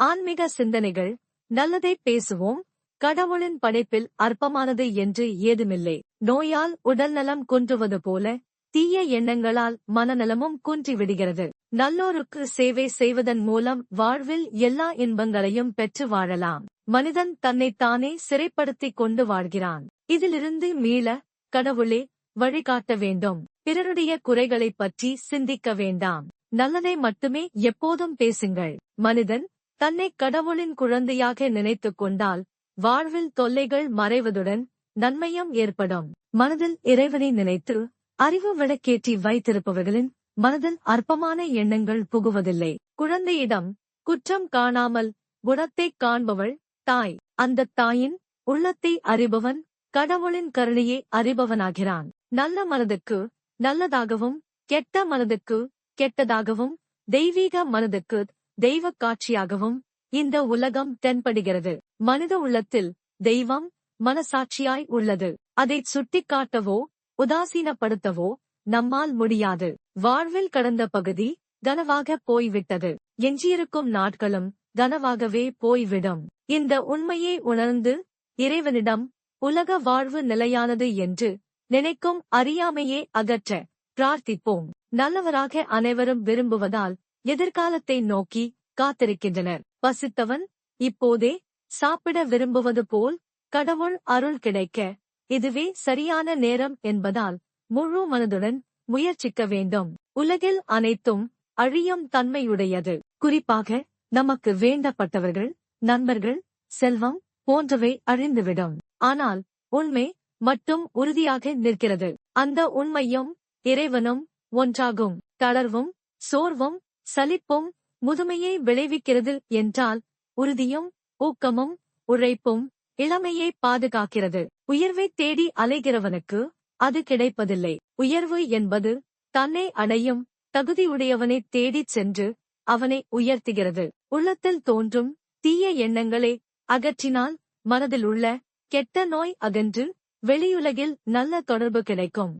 ஆன்மீக சிந்தனைகள் நல்லதை பேசுவோம் கடவுளின் படைப்பில் அற்பமானது என்று ஏதுமில்லை. நோயால் உடல்நலம் குன்றுவது போல தீய எண்ணங்களால் மனநலமும் குன்றிவிடுகிறது. நல்லோருக்கு சேவை செய்வதன் மூலம் வாழ்வில் எல்லா இன்பங்களையும் பெற்று வாழலாம். மனிதன் தன்னைத்தானே சிறைப்படுத்திக் கொண்டு வாழ்கிறான். இதிலிருந்து மீள கடவுளே வழிகாட்ட வேண்டும். பிறருடைய குறைகளைப் பற்றி சிந்திக்க வேண்டாம். நல்லதை மட்டுமே எப்போதும் பேசுங்கள். மனிதன் தன்னை கடவுளின் குழந்தையாக நினைத்துக் கொண்டால் வாழ்வில் தொல்லைகள் மறைவதுடன் நன்மையும் ஏற்படும். மனதில் இறைவனை நினைத்து அறிவு விளக்கேற்றி வைத்திருப்பவர்களின் மனதில் அற்பமான எண்ணங்கள் புகுவதில்லை. குழந்தையிடம் குற்றம் காணாமல் குணத்தைக் காண்பவள் தாய். அந்த தாயின் உள்ளத்தை அறிபவன் கடவுளின் கருணையை அறிபவனாகிறான். நல்ல மனதுக்கு நல்லதாகவும் கெட்ட மனதுக்கு கெட்டதாகவும் தெய்வீக மனதுக்கு தெய்வக் காட்சியாகவும் இந்த உலகம் தென்படுகிறது. மனித உள்ளத்தில் தெய்வம் மனசாட்சியாய் உள்ளது. அதை சுட்டிக்காட்டவோ உதாசீனப்படுத்தவோ நம்மால் முடியாது. வாழ்வில் கடந்த பகுதி கனவாக போய்விட்டது. எஞ்சியிருக்கும் நாட்களும் கனவாகவே போய்விடும். இந்த உண்மையை உணர்ந்து இறைவனிடம் உலக வாழ்வு நிலையானது என்று நினைக்கும் அறியாமையே அகற்ற பிரார்த்திப்போம். நல்லவராக அனைவரும் விரும்புவதால் எதிர்காலத்தை நோக்கி காத்திருக்கின்றனர். பசித்தவன் இப்போதே சாப்பிட விரும்புவது போல் கடவுள் அருள் கிடைக்க இதுவே சரியான நேரம் என்பதால் முழு மனதுடன் முயற்சிக்க வேண்டும். உலகில் அனைத்தும் அழியும் தன்மையுடையது. குறிப்பாக நமக்கு வேண்டப்பட்டவர்கள் நண்பர்கள் செல்வம் போன்றவை அழிந்துவிடும். ஆனால் உண்மை மட்டும் உறுதியாக நிற்கிறது. அந்த உண்மையும் இறைவனும் ஒன்றாகும். தளர்வும் சோர்வும் சலிப்பும் முதுமையை விளைவிக்கிறது என்றால் உறுதியும் ஊக்கமும் உழைப்பும் இளமையை பாதுகாக்கிறது. உயர்வை தேடி அலைகிறவனுக்கு அது கிடைப்பதில்லை. உயர்வு என்பது தன்னை அடையும் தகுதியுடையவனை தேடிச் சென்று அவனை உயர்த்துகிறது. உள்ளத்தில் தோன்றும் தீய எண்ணங்களை அகற்றினால் மனதில் உள்ள கெட்ட நோய் அகன்று வெளியுலகில் நல்ல தொடர்பு கிடைக்கும்.